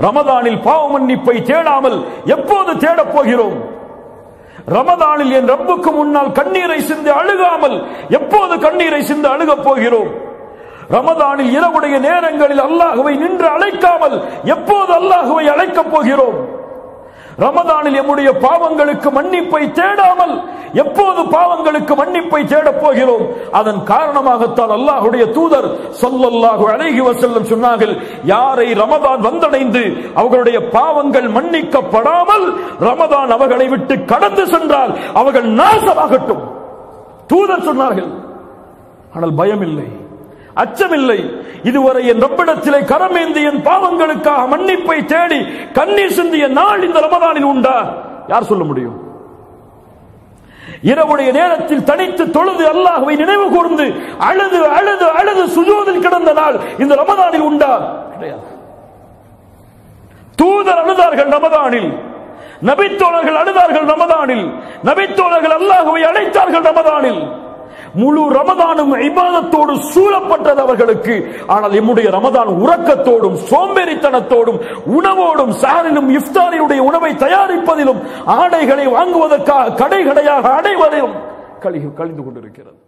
ரமதானில் பாவ மன்னிப்பை தேடாமல் எப்போது தேடப் போகிறோம்? ரமதானில் என் ரப்புக்கு முன்னால் கண்ணீரை சிந்து அழுகாமல் எப்போது கண்ணீரை சிந்து அழுகப் போகிறோம்? ரமதானில் இரவுடைய நேரங்களில் அல்லாஹுவை நின்று அழைக்காமல் எப்போது அல்லாஹுவை அழைக்கப் போகிறோம்? ரமதானில் எம்முடைய பாவங்களுக்கு மன்னிப்பை தேடாமல் எப்போது பாவங்களுக்கு மன்னிப்பை தேடப் போகிறோம். அதன் காரணமாகத்தான் அல்லாஹுடைய தூதர் சொல்லல்லாஹு அழகி வசல்லம் சொன்னார்கள் யாரை ரமதான் வந்தடைந்து அவர்களுடைய பாவங்கள் மன்னிக்கப்படாமல் ரமதான் அவர்களை விட்டு கடந்து சென்றால் அவர்கள் நாசமாகட்டும். தூதர் சொன்னார்கள் ஆனால் பயம் இல்லை அச்சமில்லை. இதுவரை என் ரப்பிடத்திலே கரமேந்தி என் பாவங்களுக்காக மன்னிப்பை தேடி கண்ணீர் சிந்திய நாள் இந்த ரமதானில் உண்டா? யார் சொல்ல முடியும்? இரவுடைய நேரத்தில் தனித்து தொழுது அல்லாஹுவை நினைவு கூர்ந்து அழுது அழுது அழுது சுஜூதில் கிடந்த நாள் இந்த ரமதானில் உண்டா? கிடையாது. தூதர் அழுதார்கள் ரமதானில். நபித்தோழர்கள் அழுதார்கள் ரமதானில். நபித்தோழர்கள் அல்லாஹுவை அழைத்தார்கள் ரமதானில். முழு ரமதானும் இபாதத்தோடு சூழப்பட்டது அவர்களுக்கு. ஆனால் எம்முடைய ரமதான் உறக்கத்தோடும் சோம்பேறித்தனத்தோடும் உணவோடும் சாரிலும் இஃப்தாரியுடைய உணவை தயாரிப்பதிலும் ஆடைகளை வாங்குவதற்காக கடை கடையாக அடைவதிலும் கழி கழிந்து கொண்டிருக்கிறது.